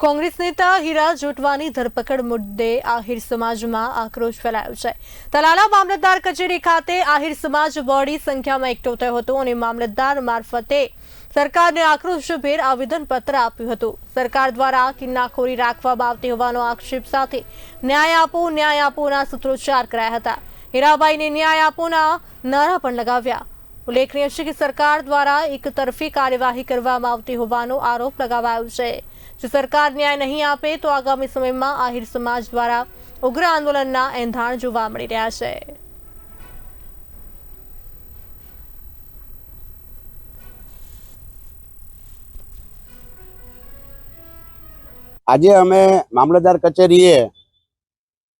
કોંગ્રેસ નેતા હીરા જોટવાની ધરપકડ મુદ્દે આહિર સમાજમાં આક્રોશ ફેલાયો છે. તલાલા મામલતદાર કચેરી ખાતે આહિર સમાજ બોડી સંખ્યામાં એકઠો થયો હતો અને મામલતદાર મારફતે સરકારને આક્રોશભેર આવેદનપત્ર આપ્યું હતું. સરકાર દ્વારા કિન્નાખોરી રાખવામાં આવતી હોવાનો આક્ષેપ સાથે ન્યાય આપો, ન્યાય આપોના સૂત્રોચ્ચાર કરાયા હતા. હીરાબાઈને ન્યાય આપોના નારા પણ લગાવ્યા. ઉલ્લેખનીય છે કે સરકાર દ્વારા એક તરફી કાર્યવાહી કરવામાં આવતી હોવાનો આરોપ લગાવાયો છે. જો સરકાર ન્યાય નહીં આપે તો આગામી સમયમાં આહિર સમાજ દ્વારા ઉગ્ર આંદોલનના એંધાણ જોવા મળી રહ્યા છે. આજે અમે મામલતદાર કચેરીએ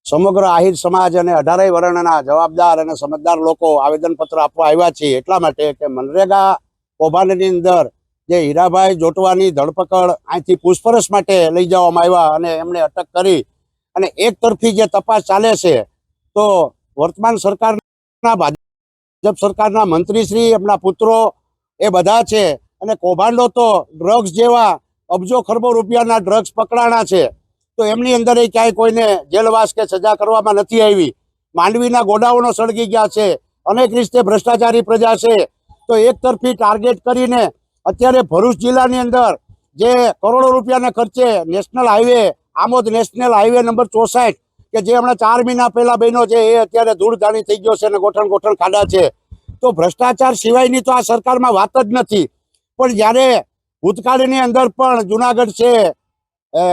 સમગ્ર આહિર સમાજ અને અઢારેય વર્ણના જવાબદાર અને સમજદાર લોકો આવેદનપત્ર આપવા આવ્યા છીએ એટલા માટે કે મનરેગા કૌભાંડની અંદર જે હીરાભાઈ જોટવાની ધરપકડ અહીંથી પૂછપરછ માટે લઈ જવામાં આવ્યા અને એમને અટક કરી. અને એક તરફી જે તપાસ ચાલે છે, તો વર્તમાન સરકારના ભાજપ સરકારના મંત્રીશ્રી, એમના પુત્રો એ બધા છે. અને કૌભાંડો તો ડ્રગ્સ જેવા અબજો ખરબો રૂપિયાના ડ્રગ્સ પકડાણા છે. તો એમની અંદર ક્યાંય કોઈને જેલવાસ કે સજા કરવામાં નથી આવી. માંડવીના ગોડાઓનો સળગી ગયા છે. અનેક રીતે ભ્રષ્ટાચારી પ્રજા છે. તો એક તરફી ટાર્ગેટ કરીને અત્યારે ભરૂચ જિલ્લાની અંદર જે કરોડો રૂપિયાના ખર્ચે national highway, Amod national highway number ચોસાઠ, કે જે હમણાં ચાર મહિના પહેલા બન્યો છે, એ અત્યારે ધૂળધાણી થઈ ગયો છે અને ગોઠણ ગોઠણ ખાડા છે. તો ભ્રષ્ટાચાર સિવાયની તો આ સરકારમાં વાત જ નથી. પણ જ્યારે ભૂતકાળની અંદર પણ જુનાગઢ છે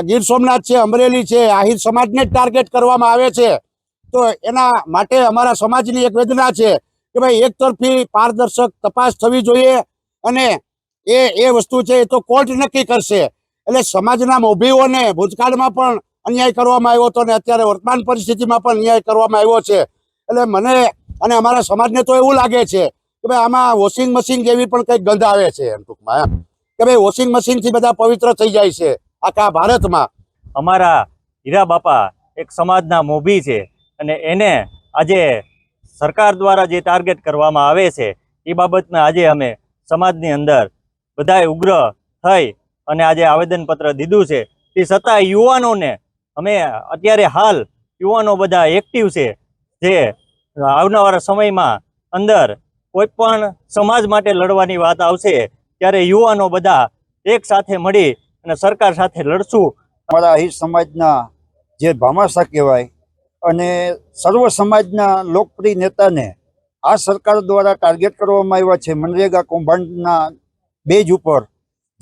ગીર સોમનાથ છે, અમરેલી છે, આહિર સમાજને જ ટાર્ગેટ કરવામાં આવે છે. તો એના માટે અમારા સમાજની એક વેદના છે કે ભાઈ એક તરફી પારદર્શક તપાસ થવી જોઈએ અને એ એ વસ્તુ છે, એ તો કોર્ટ નક્કી કરશે. એટલે સમાજના મોભીઓને ભૂતકાળમાં પણ અન્યાય કરવામાં આવ્યો હતો ને અત્યારે વર્તમાન પરિસ્થિતિમાં પણ અન્યાય કરવામાં આવ્યો છે. એટલે મને અને અમારા સમાજને તો એવું લાગે છે કે ભાઈ આમાં વોશિંગ મશીન જેવી પણ કંઈક ગંધ આવે છે એમ ટૂંકમાં એમ. કે ભાઈ વોશિંગ મશીનથી બધા પવિત્ર થઈ જાય છે આખા ભારતમાં. અમારા હીરા બાપા એક સમાજના મોભી છે અને એને આજે સરકાર દ્વારા જે ટાર્ગેટ કરવામાં આવે છે, એ બાબતમાં આજે અમે સમાજની અંદર બધાએ ઉગ્ર થઈ અને આજે આવેદનપત્ર દીધું છે. તે છતાં યુવાનોને, અમે અત્યારે હાલ યુવાનો બધા એક્ટિવ છે, જે આવનારા સમયમાં અંદર કોઈ પણ સમાજ માટે લડવાની વાત આવશે, ત્યારે યુવાનો બધા એક સાથે મળી અને સરકાર સાથે લડશું. અમારા આહિર સમાજના જે ભામાસા કહેવાય અને સર્વ સમાજના લોકપ્રિય નેતાને આ સરકાર દ્વારા ટાર્ગેટ કરવામાં આવ્યા છે, મનરેગા કૌભાંડના બેજ ઉપર.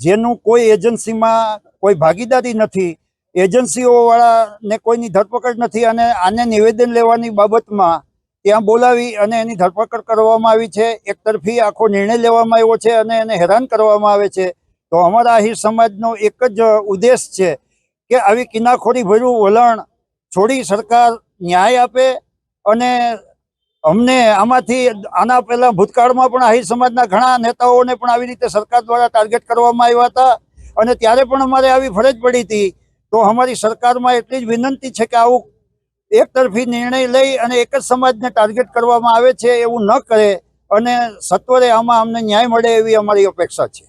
જેનું કોઈ એજન્સીમાં કોઈ ભાગીદારી નથી, એજન્સીઓવાળાને કોઈની ધરપકડ નથી અને આને નિવેદન લેવાની બાબતમાં ત્યાં બોલાવી અને એની ધરપકડ કરવામાં આવી છે. એક તરફી આખો નિર્ણય લેવામાં આવ્યો છે અને એને હેરાન કરવામાં આવે છે. તો અમારા આહિર સમાજનો એક જ ઉદ્દેશ છે કે આવી કિનાખોરી ભર્યું વલણ છોડી સરકાર ન્યાય આપે અને અમને આમાંથી આના પહેલા ભૂતકાળમાં પણ આહિર સમાજના ઘણા નેતાઓને પણ આવી રીતે સરકાર દ્વારા ટાર્ગેટ કરવામાં આવ્યા હતા. અને ત્યારે પણ અમારે આવી ફરજ પડી હતી. તો અમારી સરકારમાં એટલી જ વિનંતી છે કે આવું એક તરફી નિર્ણય લઈ અને એક જ સમાજને ટાર્ગેટ કરવામાં આવે છે એવું ન કરે અને સત્વરે આમાં અમને ન્યાય મળે એવી અમારી અપેક્ષા છે.